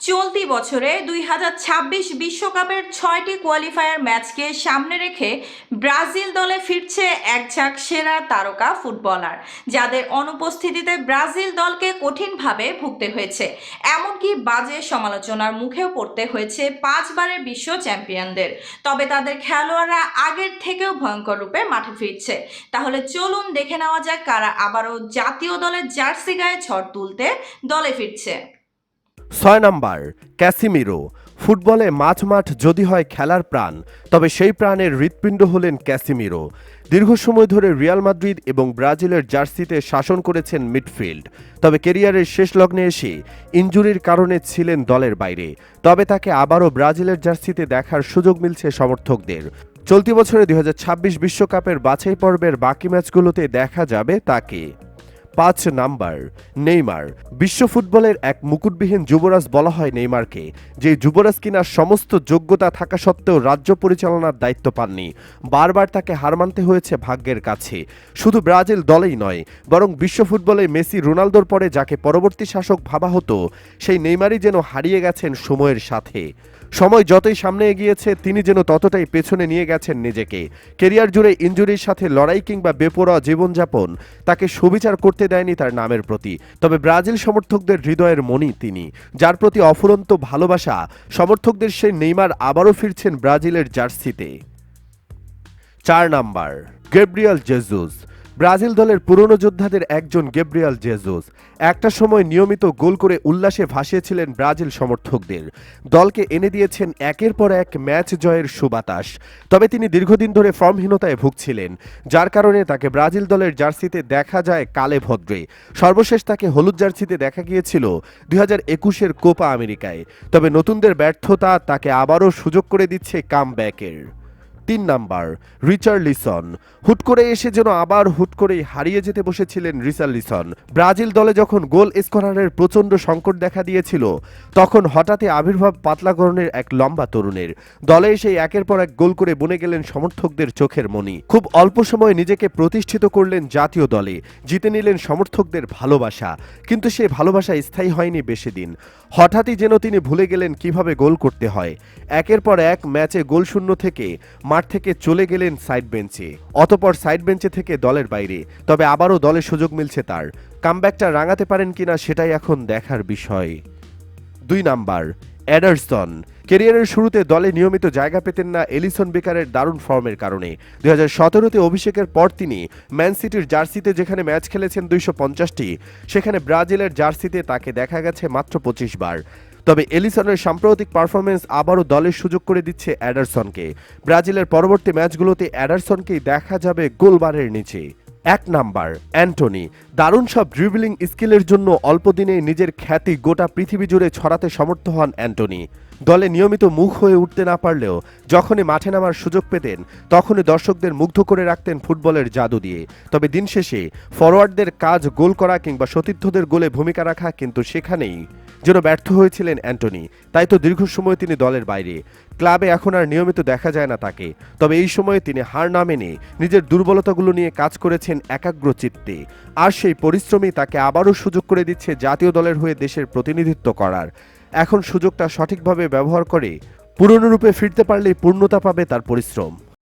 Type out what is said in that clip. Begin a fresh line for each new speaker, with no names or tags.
চলতি বছরে দুই হাজার ছাব্বিশ বিশ্বকাপের ছয়টি কোয়ালিফায়ার ম্যাচকে সামনে রেখে ব্রাজিল দলে ফিরছে এক ঝাঁক সেরা তারকা ফুটবলার, যাদের অনুপস্থিতিতে ব্রাজিল দলকে কঠিনভাবে ভুগতে হয়েছে। এমনকি বাজে সমালোচনার মুখেও পড়তে হয়েছে পাঁচবারের বিশ্ব চ্যাম্পিয়নদের। তবে তাদের খেলোয়াড়রা আগের থেকেও ভয়ঙ্কর রূপে মাঠে ফিরছে। তাহলে চলুন দেখে নেওয়া যাক কারা আবারও জাতীয় দলের জার্সি গায়ে ঝড় তুলতে দলে ফিরছে।
ছয় নাম্বার, ক্যাসিমিরো। ফুটবলে মাঠ মাঠ যদি হয় খেলার প্রাণ, তবে সেই প্রাণের হৃৎপিণ্ড হলেন ক্যাসিমিরো। দীর্ঘ সময় ধরে রিয়াল মাদ্রিদ এবং ব্রাজিলের জার্সিতে শাসন করেছেন মিডফিল্ড। তবে কেরিয়ারের শেষ লগ্নে এসে ইঞ্জুরির কারণে ছিলেন দলের বাইরে। তবে তাকে আবারও ব্রাজিলের জার্সিতে দেখার সুযোগ মিলছে সমর্থকদের। চলতি বছরে দুই বিশ্বকাপের বাছাই পর্বের বাকি ম্যাচগুলোতে দেখা যাবে তাকে। পাঁচ নাম্বার, নেইমার। বিশ্ব ফুটবলের এক মুকুটবিহীন যুবরাজ বলা হয় নেইমারকে, যে যুবরাজ কিনা সমস্ত যোগ্যতা থাকা সত্ত্বেও রাজ্য পরিচালনার দায়িত্ব পাননি। বারবার তাকে হার মানতে হয়েছে ভাগ্যের কাছে। শুধু ব্রাজিল দলেই নয়, বরং বিশ্ব ফুটবলে মেসি রোনালদোর পরে যাকে পরবর্তী শাসক ভাবা হতো, সেই নেইমারই যেন হারিয়ে গেছেন সময়ের সাথে। সময় যতই সামনে এগিয়েছে, তিনি যেন ততটাই পেছনে নিয়ে গেছেন নিজেকে। কেরিয়ার জুড়ে ইঞ্জুরির সাথে লড়াই কিংবা বেপরোয়া জীবনযাপন তাকে সুবিচার করতে দেয়নি তার নামের প্রতি। তবে ব্রাজিল সমর্থকদের হৃদয়ের মনি তিনি, যার প্রতি অফুরন্ত ভালোবাসা, সমর্থকদের সেই নেইমার আবারও ফিরছেন ব্রাজিলের জার্সিতে। চার নাম্বার, গেব্রিয়াল জেজুস ব্রাজিল দলের পুরনো যোদ্ধাদের একজন গেব্রিয়াল জেজুস একটা সময় নিয়মিত গোল করে উল্লাসে ভাসিয়েছিলেন ব্রাজিল সমর্থকদের। দলকে এনে দিয়েছেন একের পর এক ম্যাচ জয়ের সুবাতাস। তবে তিনি দীর্ঘদিন ধরে ফর্মহীনতায় ভুগছিলেন, যার কারণে তাকে ব্রাজিল দলের জার্সিতে দেখা যায় কালে ভদ্রে। সর্বশেষ তাকে হলুদ জার্সিতে দেখা গিয়েছিল দুই হাজার একুশের কোপা আমেরিকায়। তবে নতুনদের ব্যর্থতা তাকে আবারও সুযোগ করে দিচ্ছে কাম ব্যাকের তিন নাম্বার, রিচার্ড লিসন। হুট করে এসে যেন আবার হুট করেই হারিয়ে যেতে বসেছিলেন রিচার্ড লিসন। ব্রাজিল দলে যখন গোল স্কোরারের প্রচণ্ড সংকট দেখা দিয়েছিল, তখন হঠাৎই আবির্ভাব পাতলাকরণের এক লম্বা তরুণের। দলে এসে একের পর এক গোল করে বনে গেলেন সমর্থকদের চোখের মনি। খুব অল্প সময়ে নিজেকে প্রতিষ্ঠিত করলেন জাতীয় দলে। জিতে নিলেন সমর্থকদের ভালোবাসা। কিন্তু সেই ভালোবাসা স্থায়ী হয়নি বেশি দিন হঠাৎই যেন তিনি ভুলে গেলেন কীভাবে গোল করতে হয়। একের পর এক ম্যাচে গোল শূন্য থেকে মাঠ থেকে চলে গেলেন সাইড বেঞ্চে। অতপর সাইড বেঞ্চে থেকে দলের বাইরে। তবে আবারও দলে সুযোগ মিলছে তার। কামব্যাকটা রাঙাতে পারেন কিনা সেটাই এখন দেখার বিষয়। দুই নাম্বার, অ্যাডারসন। কেরিয়ারের শুরুতে দলে নিয়মিত জায়গা পেতেন না এলিসন বেকারের দারুণ ফর্মের কারণে। দুই হাজার সতেরোতে অভিষেকের পর তিনি ম্যান সিটির জার্সিতে যেখানে ম্যাচ খেলেছেন দুইশো পঞ্চাশটি, সেখানে ব্রাজিলের জার্সিতে তাকে দেখা গেছে মাত্র পঁচিশ বার। তবে এলিসনের সাম্প্রতিক পারফরমেন্স আবারও দলের সুযোগ করে দিচ্ছে অ্যাডারসনকে। ব্রাজিলের পরবর্তী ম্যাচগুলোতে অ্যাডারসনকেই দেখা যাবে গোলবারের নিচে। এক নাম্বার, অ্যান্টনি। দারুণ সব ড্রিবলিং স্কিলের জন্য অল্প দিনে নিজের খ্যাতি গোটা পৃথিবী জুড়ে ছড়াতে সমর্থ হন অ্যান্টনি। দলে নিয়মিত মুখ হয়ে উঠতে না পারলেও যখনই মাঠে নামার সুযোগ পেতেন, তখনই দর্শকদের মুগ্ধ করে রাখতেন ফুটবলের জাদু দিয়ে। তবে দিন শেষে ফরওয়ার্ডদের কাজ গোল করা কিংবা সতীর্থদের গোলে ভূমিকা রাখা কিন্তু সেখানেই। যেন ব্যর্থ হয়েছিলেন অ্যান্টনি। তাই তো দীর্ঘ সময় তিনি দলের বাইরে। ক্লাবে এখন আর নিয়মিত দেখা যায় না তাকে। তবে এই সময়ে তিনি হার না মেনে নিজের দুর্বলতাগুলো নিয়ে কাজ করেছেন একাগ্র চিত্তে আর সেই পরিশ্রমই তাকে আবারও সুযোগ করে দিচ্ছে জাতীয় দলের হয়ে দেশের প্রতিনিধিত্ব করার। এখন সুযোগটা সঠিকভাবে ব্যবহার করে পুরনো রূপে ফিরতে পারলেই পূর্ণতা পাবে তার পরিশ্রম।